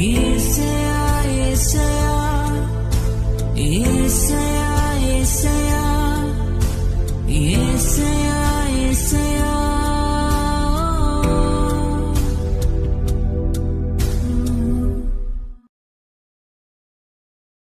Easy.